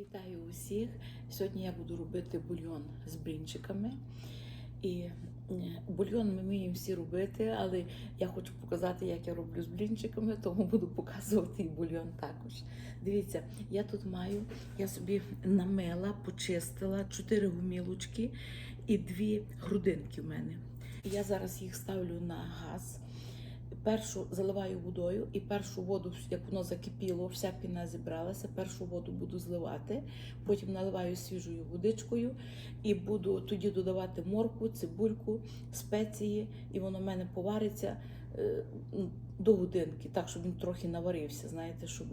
Вітаю усіх! Сьогодні я буду робити бульйон з блінчиками. І е, бульйон ми вміємо всі робити, але я хочу показати, як я роблю з блінчиками, тому буду показувати і бульйон також. Дивіться, я тут маю, я собі намила, почистила чотири гумілочки і дві грудинки в мене. Я зараз їх ставлю на газ. Першу заливаю водою, і першу воду, як воно закипіло, вся піна зібралася. Першу воду буду зливати, потім наливаю свіжою водичкою і буду тоді додавати моркву, цибульку, спеції, і воно в мене повариться е, ну, до годинки, так, щоб він трохи наварився, знаєте, щоб,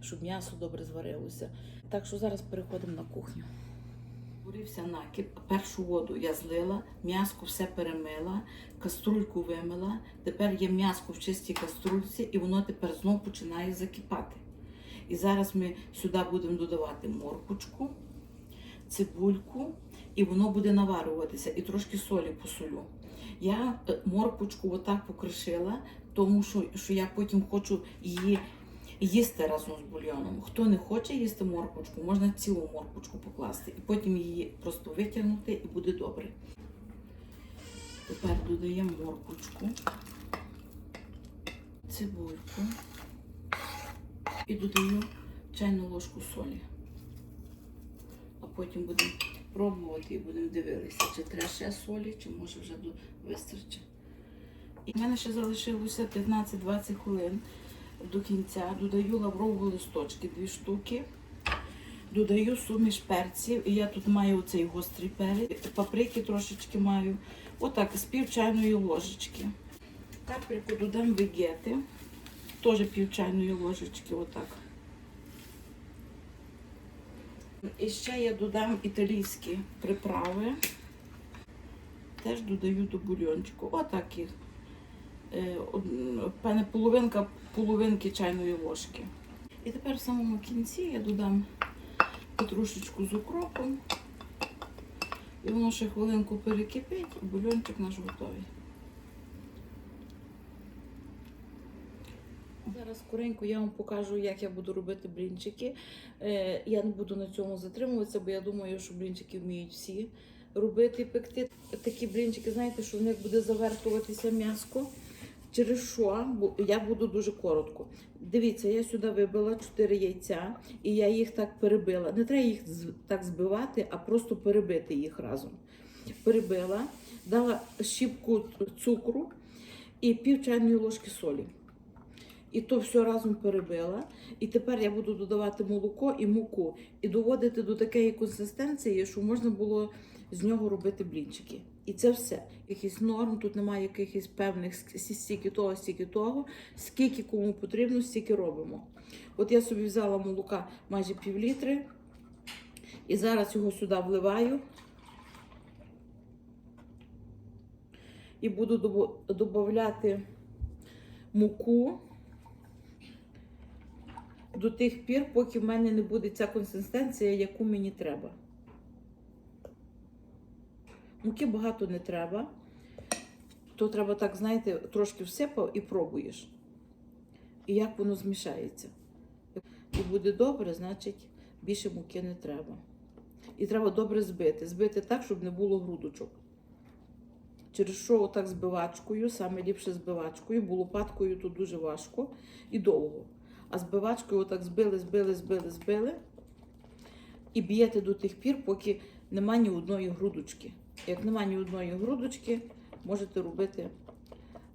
щоб м'ясо добре зварилося. Так що зараз переходимо на кухню. Варився накип, першу воду я злила, м'яско все перемила, каструльку вимила. Тепер є м'яско в чистій каструльці, і воно тепер знов починає закипати. І зараз ми сюди будемо додавати морквочку, цибульку, і воно буде наварюватися, і трошки солі посолю. Я е, отак покришила, тому що, що я потім хочу її їсти разом з бульйоном. Хто не хоче їсти морквочку, можна цілу морквочку покласти і потім її просто витягнути і буде добре. Тепер додаємо морквочку, цибульку і додаю чайну ложку солі. А потім будемо пробувати і будемо дивитися, чи треба ще солі, чи може вже вистачить. В мене ще залишилося 15-20 хвилин до кінця. Додаю лаврового листочки, дві штуки. Додаю суміш перців. І я тут маю оцей гострий перець, паприки трошечки маю. Отак, з пів чайної ложечки. Капельку додам вегети. Теж пів чайної ложечки, отак. І ще я додам італійські приправи. Теж додаю до бульйончику. Отак їх. Е, певне, половинка половинки чайної ложки. І тепер в самому кінці я додам петрушечку з укропом. І воно ще хвилинку перекипить, і бульйончик наш готовий. Зараз скоренько я вам покажу, як я буду робити блінчики. Е, Я не буду на цьому затримуватися, бо я думаю, що блінчики вміють всі робити і пекти. Такі блінчики, знаєте, що в них буде завертуватися м'яско. Через що я буду дуже коротко. Дивіться, я сюди вибила 4 яйця, і я їх так перебила. Не треба їх так збивати, а просто перебити їх разом. Перебила, дала щіпку цукру і пів чайної ложки солі. І то все разом перебила. І тепер я буду додавати молоко і муку, і доводити до такої консистенції, що можна було з нього робити блінчики. І це все. Якихось норм, тут немає якихось певних стільки того, стільки того, скільки кому потрібно, стільки робимо. От я собі взяла молока майже пів літри, і зараз його сюди вливаю. І буду додавати муку до тих пір, поки в мене не буде ця консистенція, яку мені треба. Муки багато не треба. То треба так, знаєте, трошки всипав і пробуєш. І як воно змішається. І буде добре, значить більше муки не треба. І треба добре збити. Збити так, щоб не було грудочок. Через що отак збивачкою, саме ліпше збивачкою, бо лопаткою то дуже важко і довго. А збивачкою отак збили, збили, збили, збили. І б'єте до тих пір, поки нема ні одної грудочки. Як нема ні одної грудочки, можете робити,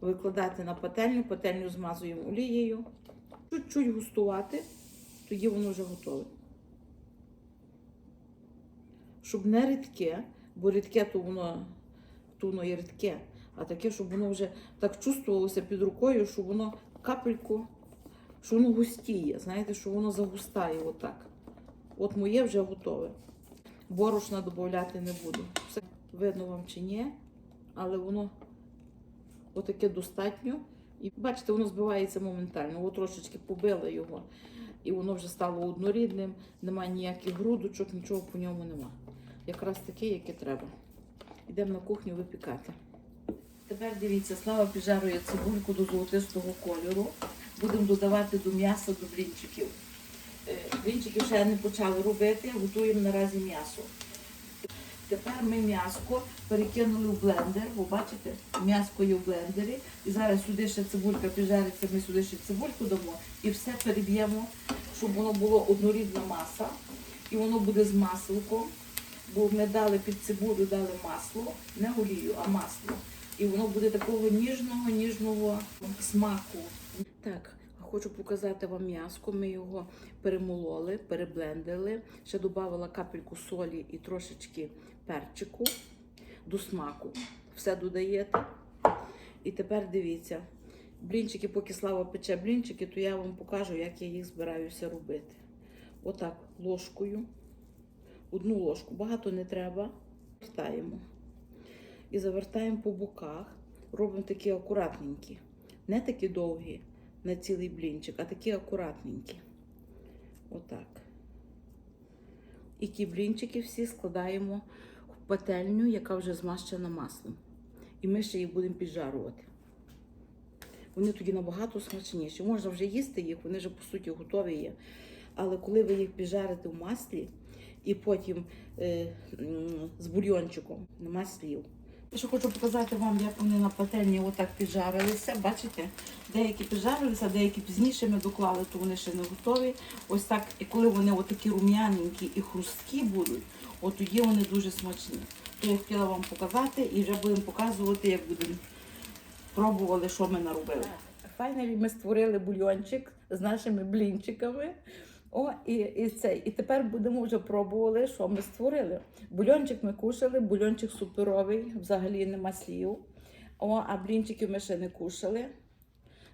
викладати на пательню, пательню змазуємо олією, чуть-чуть густувати, тоді воно вже готове. Щоб не рідке, бо рідке то воно, то воно є рідке, а таке, щоб воно вже так чувствувалося під рукою, що воно капельку, що воно густіє, знаєте, що воно загустає отак. От моє вже готове. Борошна додати не буду. Видно вам чи ні, але воно отаке достатньо. І бачите, воно збивається моментально. От трошечки побила його, і воно вже стало однорідним, немає ніяких грудочок, нічого по ньому нема. Якраз таке, яке треба. Йдемо на кухню випікати. Тепер дивіться, слава піджарує цибульку до золотистого кольору. Будемо додавати до м'яса, до блінчиків. Е, Блінчики ще не почали робити, готуємо наразі м'ясо. Тепер ми м'яско перекинули в блендер. Ви бачите, м'яско є в блендері. І зараз сюди ще цибулька піджариться, ми сюди ще цибульку дамо і все переб'ємо, щоб воно було однорідна маса. І воно буде з масликом. Бо ми дали під цибулю, дали масло, не олію, а масло. І воно буде такого ніжного, ніжного смаку. Так, хочу показати вам м'яско. Ми його перемололи, переблендили. Ще додавала капельку солі і трошечки перчику до смаку. Все додаєте. І тепер дивіться. Блінчики, поки слава пече блінчики, то я вам покажу, як я їх збираюся робити. Отак, ложкою. Одну ложку, багато не треба. Вертаємо. І завертаємо по боках. Робимо такі акуратненькі. Не такі довгі на цілий блінчик, а такі акуратненькі. Отак. І ті блінчики всі складаємо в пательню, яка вже змащена маслом. І ми ще їх будемо піджарувати. Вони тоді набагато смачніші. Можна вже їсти їх, вони вже по суті готові є. Але коли ви їх піджарите в маслі і потім е, з бульйончиком, нема слів. Ще хочу показати вам, як вони на пательні отак піджарилися. Бачите? Деякі піджарилися, деякі пізніше ми доклали, то вони ще не готові. Ось так, і коли вони отакі рум'яненькі і хрусткі будуть, от тоді вони дуже смачні. То я хотіла вам показати і вже будемо показувати, як будемо пробували, що ми наробили. Файналі ми створили бульйончик з нашими блінчиками. О, і, і, це. і тепер будемо вже пробували, що ми створили. Бульончик ми кушали, бульончик суперовий, взагалі нема слів. О, а блінчиків ми ще не кушали.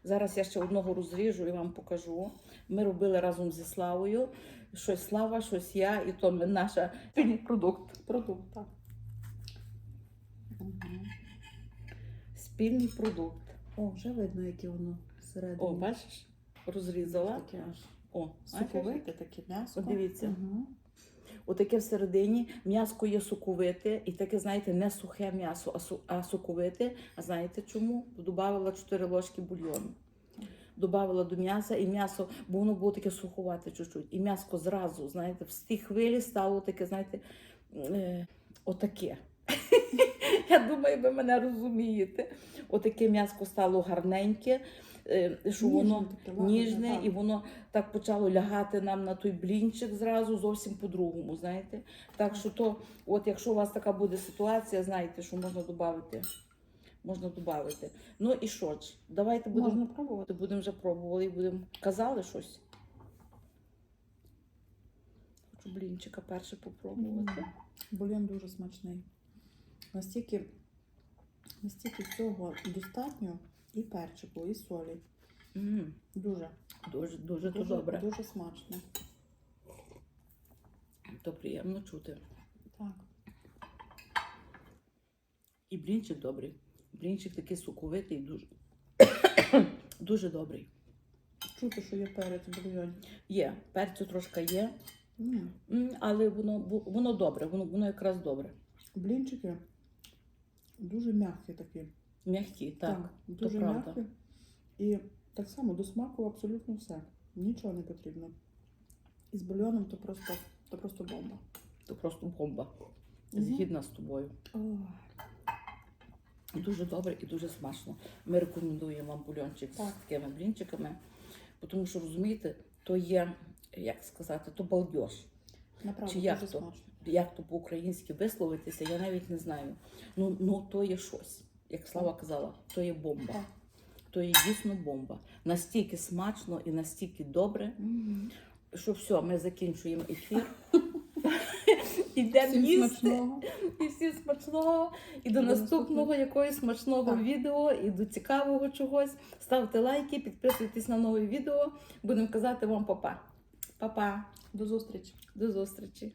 Зараз я ще одного розріжу і вам покажу. Ми робили разом зі Славою. Щось Слава, щось я, і то ми наша продукт. Продукт, так. Спільний продукт. О, вже видно, яке воно всередині. О, бачиш? Розрізала. Таке аж О, соковите, таке м'ясо. От дивіться. Угу. Отаке всередині м'яско є соковите, і таке, знаєте, не сухе м'ясо, а, су, а соковите. А знаєте чому? Добавила 4 ложки бульйону. Добавила до м'яса, і м'ясо, бо воно було таке суховате чуть-чуть. І м'яско зразу, знаєте, в тій хвилі стало таке, знаєте, е, отаке. Я думаю, ви мене розумієте. Отаке м'яско стало гарненьке, що воно ніжне, і воно так почало лягати нам на той блінчик зразу зовсім по-другому, знаєте. Так що то, от якщо у вас така буде ситуація, знаєте, що можна додати. Можна додати. Ну і що ж, давайте будемо Можна пробувати. будемо вже пробували і будемо казали щось. Хочу блінчика перше попробувати. Бульйон дуже смачний. Настільки, настільки всього достатньо і перчику, і солі. М, Дуже, Дуже, дуже, дуже, добре. дуже смачно. То приємно чути. Так. І блінчик добрий. Блінчик такий соковитий, дуже, дуже добрий. Чути, що є перець в бульйоні. Є, перцю трошки є, м, але воно, воно добре, воно, воно якраз добре. Блінчики дуже м'які такі. М'які, так. дуже правда. м'які. І так само до смаку абсолютно все. Нічого не потрібно. І з бульйоном то просто, то просто бомба. То просто бомба. Мгм. Згідна з тобою. Ой. Дуже добре і дуже смачно. Ми рекомендуємо вам бульончик Так. з такими блінчиками, тому що розумієте, то є, як сказати, то балдеж. Направду Чи як то? смачно. Як то по-українськи висловитися, я навіть не знаю. Ну, ну то є щось. Як Слава казала, то є бомба. То є дійсно бомба. Настільки смачно і настільки добре, що все, ми закінчуємо ефір. Ідемо їсти. І всім смачного, і до наступного. якогось смачного відео, і до цікавого чогось. Ставте лайки, підписуйтесь на нове відео. Будемо казати вам па-па. Па-па. До зустрічі. До зустрічі.